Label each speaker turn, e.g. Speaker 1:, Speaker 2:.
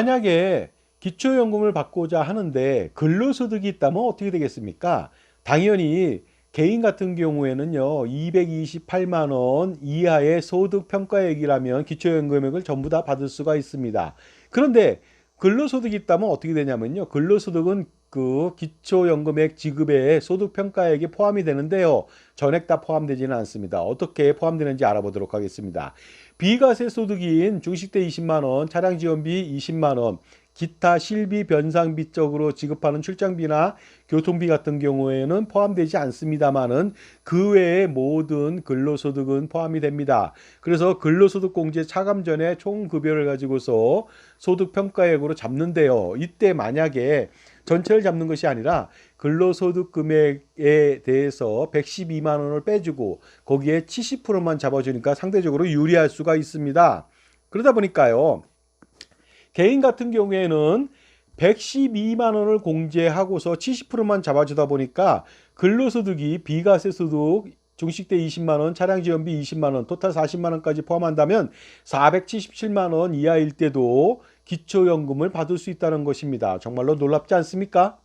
Speaker 1: 만약에 기초연금을 받고자 하는데 근로소득이 있다면 어떻게 되겠습니까? 당연히 개인 같은 경우에는요, 228만 원 이하의 소득 평가액이라면 기초연금액을 전부 다 받을 수가 있습니다. 그런데 근로소득이 있다면 어떻게 되냐면요, 근로소득은 그 기초연금액 지급에 소득 평가액이 포함이 되는데요, 전액 다 포함되지는 않습니다. 어떻게 포함되는지 알아보도록 하겠습니다. 비과세 소득인 중식대 20만 원, 차량 지원비 20만 원, 기타 실비 변상비 쪽으로 지급하는 출장비나 교통비 같은 경우에는 포함되지 않습니다만은 그 외의 모든 근로소득은 포함이 됩니다. 그래서 근로소득 공제 차감 전에 총 급여를 가지고서 소득 평가액으로 잡는데요. 이때 만약에 전체를 잡는 것이 아니라 근로소득 금액에 대해서 112만 원을 빼주고 거기에 70%만 잡아주니까 상대적으로 유리할 수가 있습니다. 그러다 보니까요. 개인 같은 경우에는 112만 원을 공제하고서 70%만 잡아주다 보니까 근로소득이 비과세 소득 중식대 20만 원, 차량 지원비 20만 원, 토탈 40만 원까지 포함한다면 477만 원 이하일 때도 기초연금을 받을 수 있다는 것입니다. 정말로 놀랍지 않습니까?